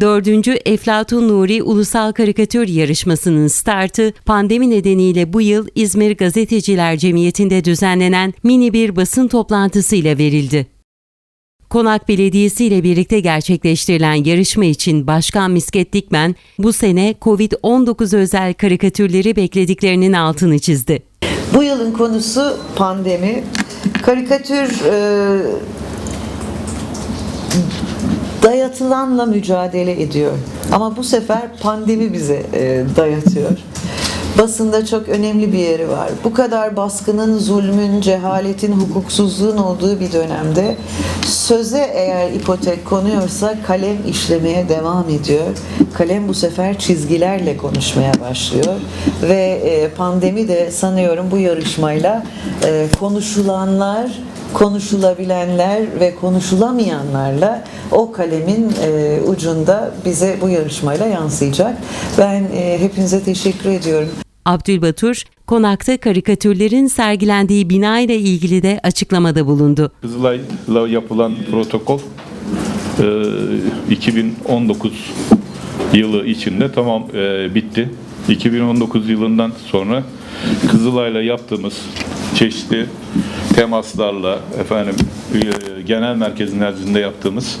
Dördüncü Eflatun Nuri Ulusal Karikatür Yarışması'nın startı pandemi nedeniyle bu yıl İzmir Gazeteciler Cemiyeti'nde düzenlenen mini bir basın toplantısıyla verildi. Konak Belediyesi ile birlikte gerçekleştirilen yarışma için Başkan Misket Dikmen bu sene COVID-19 özel karikatürleri beklediklerinin altını çizdi. Bu yılın konusu pandemi. Karikatür e, dayatılanla mücadele ediyor. Ama bu sefer pandemi bize e, dayatıyor. Basında çok önemli bir yeri var. Bu kadar baskının, zulmün, cehaletin, hukuksuzluğun olduğu bir dönemde söze eğer ipotek konuyorsa kalem işlemeye devam ediyor. Kalem bu sefer çizgilerle konuşmaya başlıyor ve e, pandemi de sanıyorum bu yarışmayla e, konuşulanlar konuşulabilenler ve konuşulamayanlarla o kalemin e, ucunda bize bu yarışmayla yansıyacak. Ben e, hepinize teşekkür ediyorum. Abdülbatur, konakta karikatürlerin sergilendiği bina ile ilgili de açıklamada bulundu. Kızılay'la yapılan protokol e, 2019 yılı içinde tamam e, bitti. 2019 yılından sonra Kızılay'la yaptığımız çeşitli temaslarla efendim e, genel merkezin nezdinde yaptığımız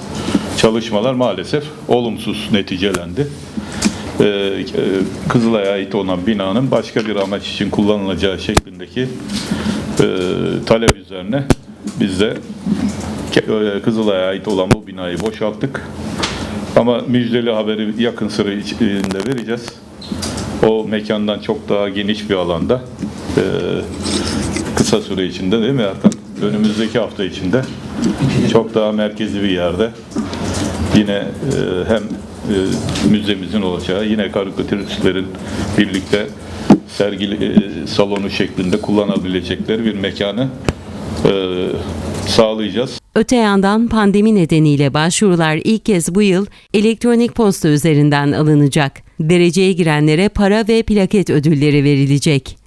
çalışmalar maalesef olumsuz neticelendi. E, e, Kızılay'a ait olan binanın başka bir amaç için kullanılacağı şeklindeki talep üzerine biz de Kızılay'a ait olan bu binayı boşalttık. Ama müjdeli haberi yakın süre içinde vereceğiz. O mekandan çok daha geniş bir alanda kısa süre içinde değil mi Erkan? Önümüzdeki hafta içinde çok daha merkezi bir yerde yine e, hem e, müzemizin olacağı yine karikatüristlerin birlikte sergi e, salonu şeklinde kullanabilecekleri bir mekanı e, sağlayacağız. Öte yandan pandemi nedeniyle başvurular ilk kez bu yıl elektronik posta üzerinden alınacak. Dereceye girenlere para ve plaket ödülleri verilecek.